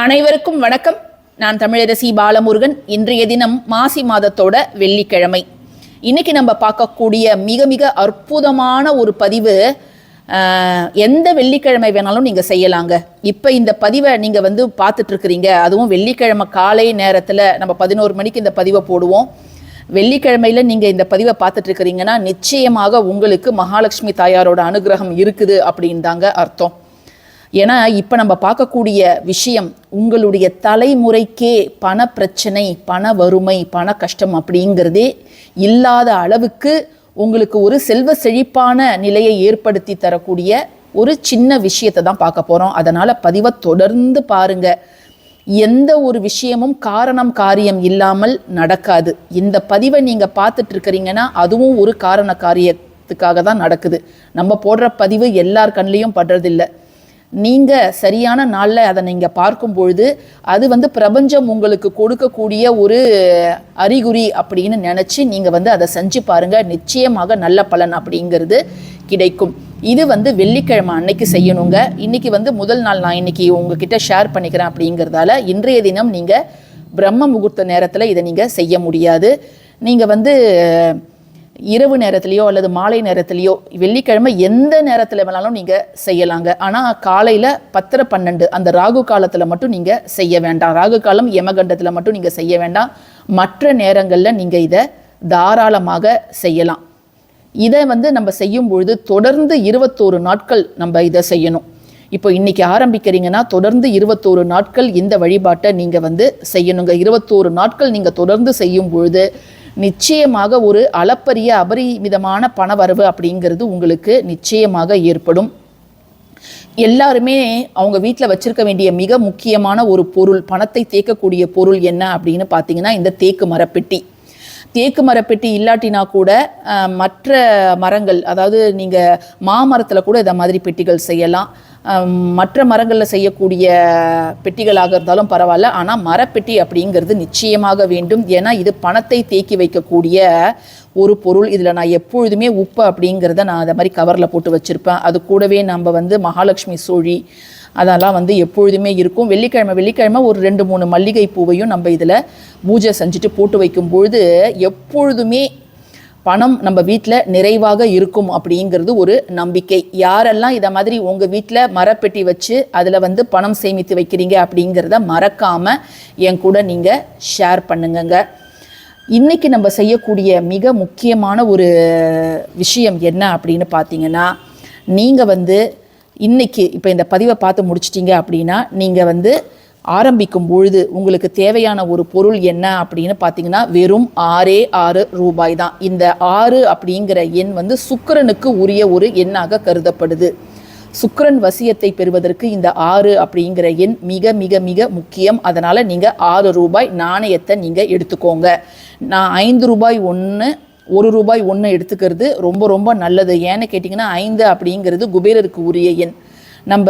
அனைவருக்கும் வணக்கம். நான் தமிழரசி பாலமுருகன். இன்றைய தினம் மாசி மாதத்தோட வெள்ளிக்கிழமை. இன்னைக்கு நம்ம பார்க்கக்கூடிய மிக மிக அற்புதமான ஒரு பதிவு எந்த வெள்ளிக்கிழமை வேணாலும் நீங்கள் செய்யலாங்க. இப்போ இந்த பதிவை நீங்கள் வந்து பார்த்துட்ருக்குறீங்க. அதுவும் வெள்ளிக்கிழமை காலை நேரத்தில் நம்ம பதினோரு மணிக்கு இந்த பதிவை போடுவோம். வெள்ளிக்கிழமையில் நீங்கள் இந்த பதிவை பார்த்துட்ருக்குறீங்கன்னா நிச்சயமாக உங்களுக்கு மகாலட்சுமி தாயாரோட அனுகிரகம் இருக்குது அப்படின்னு தாங்க அர்த்தம். ஏன்னா இப்போ நம்ம பார்க்கக்கூடிய விஷயம் உங்களுடைய தலைமுறைக்கே பண பிரச்சனை பண வறுமை பண கஷ்டம் அப்படிங்கிறதே இல்லாத அளவுக்கு உங்களுக்கு ஒரு செல்வ செழிப்பான நிலையை ஏற்படுத்தி தரக்கூடிய ஒரு சின்ன விஷயத்தை தான் பார்க்க போகிறோம் அதனால் பதிவை தொடர்ந்து பாருங்க. எந்த ஒரு விஷயமும் காரணம் காரியம் இல்லாமல் நடக்காது. இந்த பதிவை நீங்கள் பார்த்துட்டு இருக்கிறீங்கன்னா அதுவும் ஒரு காரண காரியத்துக்காக தான் நடக்குது. நம்ம போடுற பதிவு எல்லார் கண்லேயும் படுறதில்லை. நீங்கள் சரியான நாளில் அதை நீங்கள் பார்க்கும் பொழுது அது வந்து பிரபஞ்சம் உங்களுக்கு கொடுக்கக்கூடிய ஒரு அறிகுறி அப்படின்னு நினச்சி நீங்கள் வந்து அதை செஞ்சு பாருங்கள் நிச்சயமாக நல்ல பலன் அப்படிங்கிறது கிடைக்கும். இது வந்து வெள்ளிக்கிழமை அன்னைக்கு செய்யணுங்க. இன்னைக்கு வந்து முதல் நாள் நான் இன்னைக்கு உங்ககிட்ட ஷேர் பண்ணிக்கிறேன் அப்படிங்கிறதால இன்றைய தினம் நீங்கள் பிரம்ம முகூர்த்த நேரத்தில் இதை நீங்கள் செய்ய முடியாது. நீங்கள் வந்து இரவு நேரத்துலையோ அல்லது மாலை நேரத்துலையோ வெள்ளிக்கிழமை எந்த நேரத்தில் வேணாலும் நீங்கள் செய்யலாங்க. ஆனால் காலையில் பத்தரை பன்னெண்டு அந்த ராகு காலத்தில் மட்டும் நீங்கள் செய்ய வேண்டாம். ராகு காலம் யமகண்டத்தில் மட்டும் நீங்கள் செய்ய வேண்டாம். மற்ற நேரங்களில் நீங்கள் இதை தாராளமாக செய்யலாம். இதை வந்து நம்ம செய்யும் பொழுது தொடர்ந்து இருபத்தோரு நாட்கள் நம்ம இதை செய்யணும். இப்போ இன்றைக்கி ஆரம்பிக்கிறீங்கன்னா தொடர்ந்து இருபத்தோரு நாட்கள் இந்த வழிபாட்டை நீங்கள் வந்து செய்யணுங்க. இருபத்தோரு நாட்கள் நீங்கள் தொடர்ந்து செய்யும் பொழுது நிச்சயமாக ஒரு அளப்பரிய அபரிமிதமான பணவரவு அப்படிங்கிறது உங்களுக்கு நிச்சயமாக ஏற்படும். எல்லாருமே அவங்க வீட்டில் வச்சிருக்க வேண்டிய மிக முக்கியமான ஒரு பொருள் பணத்தை தேக்கக்கூடிய பொருள் என்ன அப்படின்னு பார்த்தீங்கன்னா இந்த தேக்கு மரப்பெட்டி. தேக்கு மரப்பெட்டி இல்லாட்டினா கூட மற்ற மரங்கள் அதாவது நீங்கள் மாமரத்தில் கூட இதை மாதிரி பெட்டிகள் செய்யலாம். மற்ற மரங்களில் செய்யக்கூடிய பெட்டிகளாக இருந்தாலும் பரவாயில்ல. ஆனால் மரப்பெட்டி அப்படிங்கிறது நிச்சயமாக வேண்டும். ஏன்னா இது பணத்தை தேக்கி வைக்கக்கூடிய ஒரு பொருள். இதில் நான் எப்பொழுதுமே உப்பு அப்படிங்கிறத நான் அதை மாதிரி கவரில் போட்டு வச்சுருப்பேன். அது கூடவே நம்ம வந்து மகாலட்சுமி சோழி அதெல்லாம் வந்து எப்பொழுதுமே இருக்கும். வெள்ளிக்கிழமை வெள்ளிக்கிழமை ஒரு ரெண்டு மூணு மல்லிகை பூவையும் நம்ம இதில் பூஜை செஞ்சுட்டு போட்டு வைக்கும் பொழுது எப்பொழுதுமே பணம் நம்ம வீட்டில் நிறைவாக இருக்கும் அப்படிங்கிறது ஒரு நம்பிக்கை. யாரெல்லாம் இதை மாதிரி உங்கள் வீட்டில் மரப்பெட்டி வச்சு அதில் வந்து பணம் சேமித்து வைக்கிறீங்க அப்படிங்கிறத மறக்காமல் என் கூட நீங்கள் ஷேர் பண்ணுங்கங்க. இன்றைக்கி நம்ம செய்யக்கூடிய மிக முக்கியமான ஒரு விஷயம் என்ன அப்படின்னு பார்த்தீங்கன்னா நீங்கள் வந்து இன்றைக்கி இப்போ இந்த பதிவை பார்த்து முடிச்சிட்டிங்க அப்படின்னா நீங்கள் வந்து ஆரம்பிக்கும் பொழுது உங்களுக்கு தேவையான ஒரு பொருள் என்ன அப்படின்னு பார்த்தீங்கன்னா வெறும் ஆறே ஆறு ரூபாய் தான். இந்த ஆறு அப்படிங்கிற எண் வந்து சுக்கரனுக்கு உரிய ஒரு எண்ணாக கருதப்படுது. சுக்கரன் வசியத்தை பெறுவதற்கு இந்த ஆறு அப்படிங்கிற எண் மிக மிக மிக முக்கியம். அதனால் நீங்கள் ஆறு ரூபாய் நாணயத்தை நீங்கள் எடுத்துக்கோங்க. நான் ஐந்து ரூபாய் ஒன்று ஒரு ரூபாய் ஒன்று எடுத்துக்கிறது ரொம்ப ரொம்ப நல்லது. ஏன்னு கேட்டிங்கன்னா ஐந்து அப்படிங்கிறது குபேரருக்கு உரிய எண். நம்ம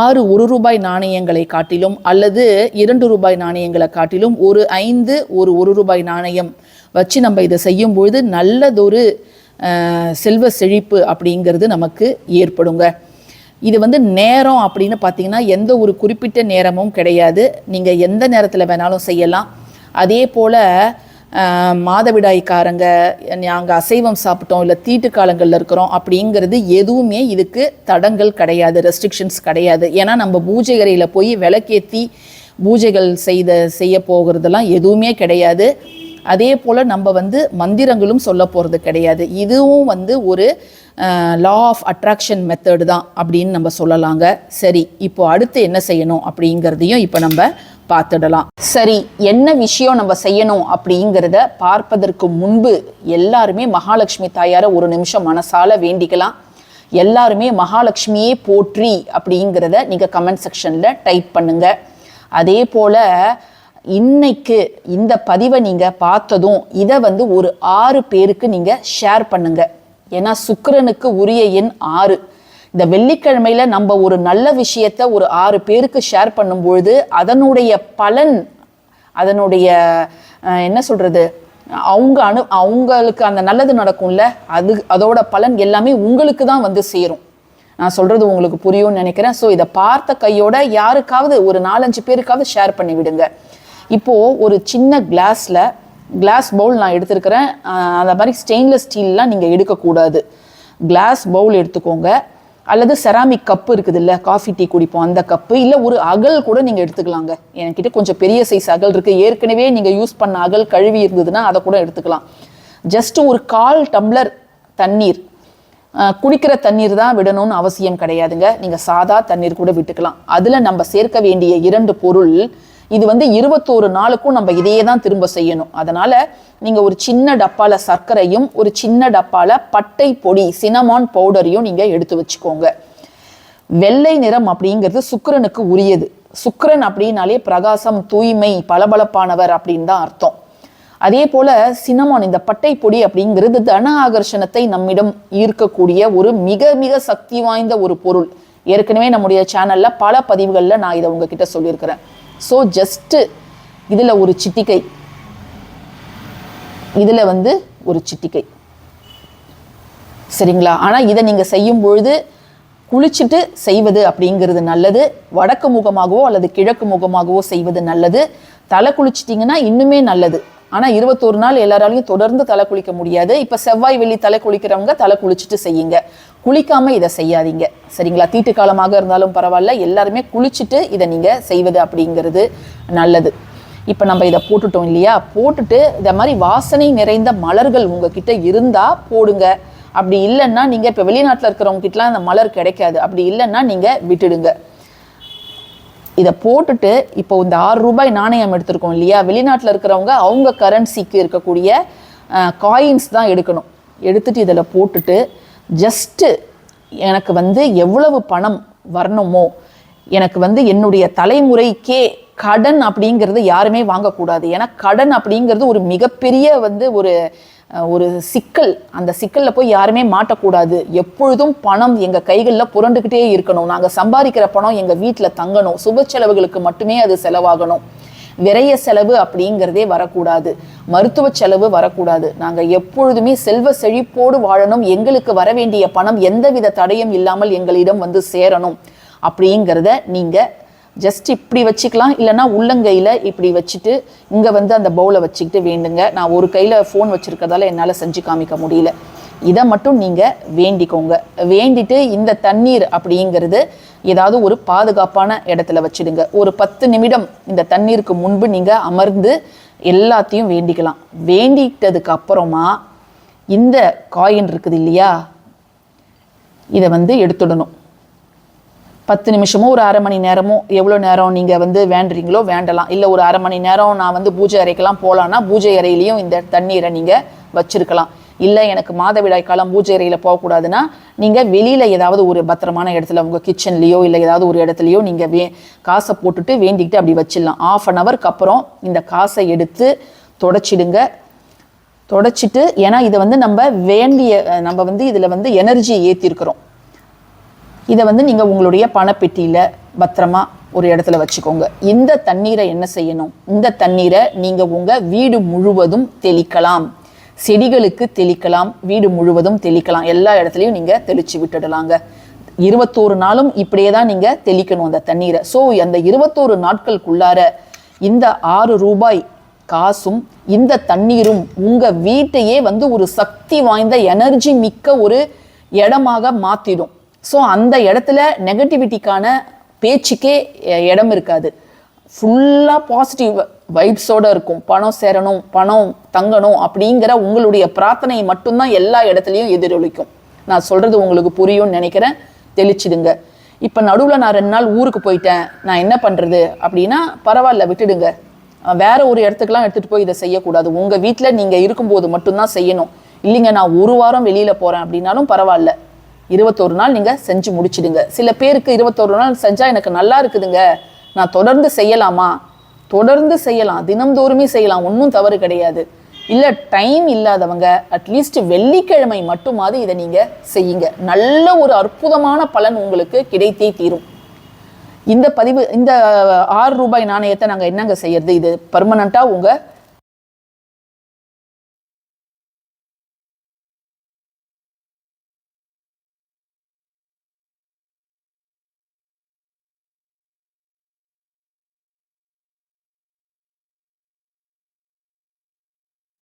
ஆறு ஒரு ரூபாய் நாணயங்களை காட்டிலும் அல்லது இரண்டு ரூபாய் நாணயங்களை காட்டிலும் ஒரு ஐந்து ஒரு ஒரு ரூபாய் நாணயம் வச்சு நம்ம இதை செய்யும் பொழுது நல்லதொரு செல்வ செழிப்பு அப்படிங்கிறது நமக்கு ஏற்படுங்க. இது வந்து நேரம் அப்படின்னு பார்த்தீங்கன்னா எந்த ஒரு குறிப்பிட்ட நேரமும் கிடையாது. நீங்கள் எந்த நேரத்தில் வேணாலும் செய்யலாம். அதே போல் மாதவிடாய்க்காரங்க நாங்கள் அசைவம் சாப்பிட்டோம் இல்லை தீட்டு காலங்களில் இருக்கிறோம் அப்படிங்கிறது எதுவுமே இதுக்கு தடங்கள் கிடையாது ரெஸ்ட்ரிக்ஷன்ஸ் கிடையாது. ஏன்னா நம்ம பூஜை அறையில் போய் விளக்கேற்றி பூஜைகள் செய்த செய்ய போகிறதெல்லாம் எதுவுமே கிடையாது. அதே போல் நம்ம வந்து மந்திரங்களும் சொல்ல போகிறது கிடையாது. இதுவும் வந்து ஒரு லா ஆஃப் அட்ராக்ஷன் மெத்தடு தான் அப்படின்னு நம்ம சொல்லலாங்க. சரி இப்போ அடுத்து என்ன செய்யணும் அப்படிங்கிறதையும் இப்போ நம்ம பார்த்துடலாம். சரி என்ன விஷயம் நம்ம செய்யணும் அப்படிங்கிறத பார்ப்பதற்கு முன்பு எல்லாருமே மகாலட்சுமி தாயாரை ஒரு நிமிஷம் மனசால வேண்டிக்கலாம். எல்லாருமே மகாலட்சுமியே போற்றி அப்படிங்கிறத நீங்கள் கமெண்ட் செக்ஷனில் டைப் பண்ணுங்க. அதே போல் இன்னைக்கு இந்த பதிவை நீங்கள் பார்த்ததும் இதை வந்து ஒரு ஆறு பேருக்கு நீங்கள் ஷேர் பண்ணுங்க. ஏன்னா சுக்கரனுக்கு உரிய எண் ஆறு. இந்த வெள்ளிக்கிழமையில நம்ம ஒரு நல்ல விஷயத்த ஒரு ஆறு பேருக்கு ஷேர் பண்ணும்பொழுது அதனுடைய பலன் அதனுடைய என்ன சொல்றது? அவங்க அனு அவங்களுக்கு அந்த நல்லது நடக்கும்ல அது அதோட பலன் எல்லாமே உங்களுக்கு தான் வந்து சேரும். நான் சொல்றது உங்களுக்கு புரியும்னு நினைக்கிறேன். ஸோ இதை பார்த்த கையோட யாருக்காவது ஒரு நாலஞ்சு பேருக்காவது ஷேர் பண்ணி விடுங்க. இப்போ ஒரு சின்ன கிளாஸ்ல கிளாஸ் பவுல் நான் எடுத்திருக்கிறேன். அந்த மாதிரி ஸ்டெயின்லெஸ் ஸ்டீல்லாம் நீங்கள் எடுக்கக்கூடாது. கிளாஸ் பவுல் எடுத்துக்கோங்க. அல்லது செராமிக் கப்பு இருக்குது இல்லை காஃபி டீ குடிப்போம் அந்த கப்பு இல்லை ஒரு அகல் கூட நீங்கள் எடுத்துக்கலாங்க. என்கிட்ட கொஞ்சம் பெரிய சைஸ் அகல் இருக்குது ஏற்கனவே நீங்கள் யூஸ் பண்ண அகல் கழுவி இருந்ததுன்னா அதை கூட எடுத்துக்கலாம். ஜஸ்ட் ஒரு கால் டம்ளர் தண்ணீர். குடிக்கிற தண்ணீர் தான் விடணும்னு அவசியம் கிடையாதுங்க. நீங்கள் சாதா தண்ணீர் கூட விட்டுக்கலாம். அதில் நம்ம சேர்க்க வேண்டிய இரண்டு பொருள் இது வந்து இருபத்தோரு நாளுக்கும் நம்ம இதையே தான் திரும்ப செய்யணும். அதனால நீங்க ஒரு சின்ன டப்பால சர்க்கரையும் ஒரு சின்ன டப்பால பட்டை பொடி சினமான் பவுடரையும் நீங்க எடுத்து வச்சுக்கோங்க. வெள்ளை நிறம் அப்படிங்கிறது சுக்கரனுக்கு உரியது. சுக்கரன் அப்படின்னாலே பிரகாசம் தூய்மை பளபளப்பானவர் அப்படின்னு தான் அர்த்தம். அதே போல சினமான் இந்த பட்டை பொடி அப்படிங்கிறது தன ஆகர்ஷணத்தை நம்மிடம் ஈர்க்கக்கூடிய ஒரு மிக மிக சக்தி வாய்ந்த ஒரு பொருள். ஏற்கனவே நம்முடைய சேனல்ல பல பதிவுகளில் நான் இதை உங்ககிட்ட சொல்லியிருக்கிறேன். ஸோ ஜஸ்ட்டு இதில் ஒரு சிட்டிக்கை இதில் வந்து ஒரு சிட்டிக்கை சரிங்களா? ஆனால் இதை நீங்கள் செய்யும் பொழுது குளிச்சுட்டு செய்வது அப்படிங்கிறது நல்லது. வடக்கு முகமாகவோ அல்லது கிழக்கு முகமாகவோ செய்வது நல்லது. தலை குளிச்சிட்டிங்கன்னா இன்னுமே நல்லது. ஆனா இருபத்தோரு நாள் எல்லாராலையும் தொடர்ந்து தலை குளிக்க முடியாது. இப்ப செவ்வாய் வெள்ளி தலை குளிக்கிறவங்க தலை குளிச்சுட்டு செய்யுங்க. குளிக்காம இதை செய்யாதீங்க. சரிங்களா? தீட்டு காலமாக இருந்தாலும் பரவாயில்ல. எல்லாருமே குளிச்சுட்டு இதை நீங்க செய்வது அப்படிங்கிறது நல்லது. இப்போ நம்ம இதை போட்டுட்டோம் இல்லையா? போட்டுட்டு இந்த மாதிரி வாசனை நிறைந்த மலர்கள் உங்ககிட்ட இருந்தா போடுங்க. அப்படி இல்லைன்னா நீங்க இப்போ வெளிநாட்டில் இருக்கிறவங்க கிட்டலாம் அந்த மலர் கிடைக்காது. அப்படி இல்லைன்னா நீங்க விட்டுடுங்க. இதை போட்டுட்டு இப்போ இந்த ஆறு ரூபாய் நாணயம் எடுத்திருக்கோம் இல்லையா? வெளிநாட்டில் இருக்கிறவங்க அவங்க கரன்சிக்கு இருக்கக்கூடிய காயின்ஸ் தான் எடுக்கணும். எடுத்துட்டு இதில் போட்டுட்டு ஜஸ்ட்டு எனக்கு வந்து எவ்வளவு பணம் வரணுமோ எனக்கு வந்து என்னுடைய தலைமுறைக்கே கடன் அப்படிங்கிறது யாருமே வாங்கக்கூடாது. ஏன்னா கடன் அப்படிங்கிறது ஒரு மிகப்பெரிய வந்து ஒரு ஒரு சிக்கல். அந்த சிக்கலில் போய் யாருமே மாட்டக்கூடாது. எப்பொழுதும் பணம் எங்கள் கைகளில் புரண்டுக்கிட்டே இருக்கணும். நாங்கள் சம்பாதிக்கிற பணம் எங்கள் வீட்டில் தங்கணும். சுப செலவுகளுக்கு மட்டுமே அது செலவாகணும். விரைய செலவு அப்படிங்கிறதே வரக்கூடாது. மருத்துவ செலவு வரக்கூடாது. நாங்கள் எப்பொழுதுமே செல்வ செழிப்போடு வாழணும். எங்களுக்கு வர வேண்டிய பணம் எந்தவித தடையும் இல்லாமல் எங்களிடம் வந்து சேரணும். அப்படிங்கிறத நீங்கள் ஜஸ்ட் இப்படி வச்சுக்கலாம் இல்லைன்னா உள்ளங்கையில் இப்படி வச்சுட்டு இங்கே வந்து அந்த பவுலை வச்சுக்கிட்டு வேண்டுங்க. நான் ஒரு கையில் ஃபோன் வச்சுருக்கதால என்னால் செஞ்சு காமிக்க முடியல. இதை மட்டும் நீங்கள் வேண்டிக்கோங்க. வேண்டிட்டு இந்த தண்ணீர் அப்படிங்கிறது ஏதாவது ஒரு பாதுகாப்பான இடத்துல வச்சுடுங்க. ஒரு பத்து நிமிடம் இந்த தண்ணீருக்கு முன்பு நீங்கள் அமர்ந்து எல்லாத்தையும் வேண்டிக்கலாம். வேண்டிட்டதுக்கு அப்புறமா இந்த காயின் இருக்குது இல்லையா? இதை வந்து எடுத்துடணும். பத்து நிமிஷமோ ஒரு அரை மணி நேரமோ எவ்வளோ நேரம் நீங்கள் வந்து வேண்டுறீங்களோ வேண்டலாம். இல்லை ஒரு அரை மணி நேரம் நான் வந்து பூஜை அறைக்கெல்லாம் போகலான்னா பூஜை அறையிலையும் இந்த தண்ணீரை நீங்கள் வச்சுருக்கலாம். இல்லை எனக்கு மாதவிடாய் காலம் பூஜை அறையில் போகக்கூடாதுன்னா நீங்கள் வெளியில் ஏதாவது ஒரு பத்திரமான இடத்துல உங்கள் கிச்சன்லேயோ இல்லை ஏதாவது ஒரு இடத்துலையோ நீங்கள் வே காசை போட்டுட்டு வேண்டிக்கிட்டு அப்படி வச்சிடலாம். ஆஃப் அன் ஹவருக்கு அப்புறம் இந்த காசை எடுத்து தொடச்சிடுங்க. தொடச்சிட்டு ஏன்னா இதை வந்து நம்ம வேண்டிய நம்ம வந்து இதில் வந்து எனர்ஜி ஏற்றிருக்கிறோம் இதை வந்து நீங்கள் உங்களுடைய பணப்பெட்டியில் பத்திரமா ஒரு இடத்துல வச்சுக்கோங்க. இந்த தண்ணீரை என்ன செய்யணும்? இந்த தண்ணீரை நீங்கள் உங்கள் வீடு முழுவதும் தெளிக்கலாம். செடிகளுக்கு தெளிக்கலாம் வீடு முழுவதும் தெளிக்கலாம். எல்லா இடத்துலையும் நீங்கள் தெளித்து விட்டுடலாங்க. இருபத்தோரு நாளும் இப்படியே தான் நீங்கள் தெளிக்கணும் அந்த தண்ணீரை. ஸோ அந்த இருபத்தோரு நாட்களுக்குள்ளார இந்த ஆறு ரூபாய் காசும் இந்த தண்ணீரும் உங்கள் வீட்டையே வந்து ஒரு சக்தி வாய்ந்த எனர்ஜி மிக்க ஒரு இடமாக மாற்றிடும் ஸோ அந்த இடத்துல நெகட்டிவிட்டிக்கான பேச்சுக்கே இடம் இருக்காது. ஃபுல்லாக பாசிட்டிவ் வைப்ஸோட இருக்கும். பணம் சேரணும் பணம் தங்கணும் அப்படிங்கிற உங்களுடைய பிரார்த்தனை மட்டும்தான் எல்லா இடத்துலையும் எதிரொலிக்கும். நான் சொல்கிறது உங்களுக்கு புரியும்னு நினைக்கிறேன். தெளிச்சிடுங்க. இப்போ நடுவில் நான் ரெண்டு நாள் ஊருக்கு போயிட்டேன். நான் என்ன பண்ணுறது அப்படின்னா பரவாயில்ல விட்டுடுங்க. வேற ஒரு இடத்துக்குலாம் எடுத்துகிட்டு போய் இதை செய்யக்கூடாது. உங்கள் வீட்டில் நீங்கள் இருக்கும்போது மட்டும்தான் செய்யணும். இல்லைங்க நான் ஒரு வாரம் வெளியில் போகிறேன் அப்படின்னாலும் பரவாயில்ல. இருபத்தொரு நாள் நீங்கள் செஞ்சு முடிச்சிடுங்க. சில பேருக்கு இருபத்தொரு நாள் செஞ்சால் எனக்கு நல்லா இருக்குதுங்க. நான் தொடர்ந்து செய்யலாமா? தொடர்ந்து செய்யலாம். தினம்தோறுமே செய்யலாம். ஒன்றும் தவறு கிடையாது. இல்லை டைம் இல்லாதவங்க அட்லீஸ்ட் வெள்ளிக்கிழமை மட்டுமாவது இதை நீங்கள் செய்யுங்க. நல்ல ஒரு அற்புதமான பலன் உங்களுக்கு கிடைத்தே தீரும். இந்த பதிவு இந்த ஆறு ரூபாய் நாணயத்தை நாங்கள் என்னங்க செய்யறது? இது பர்மனண்ட்டாக உங்கள்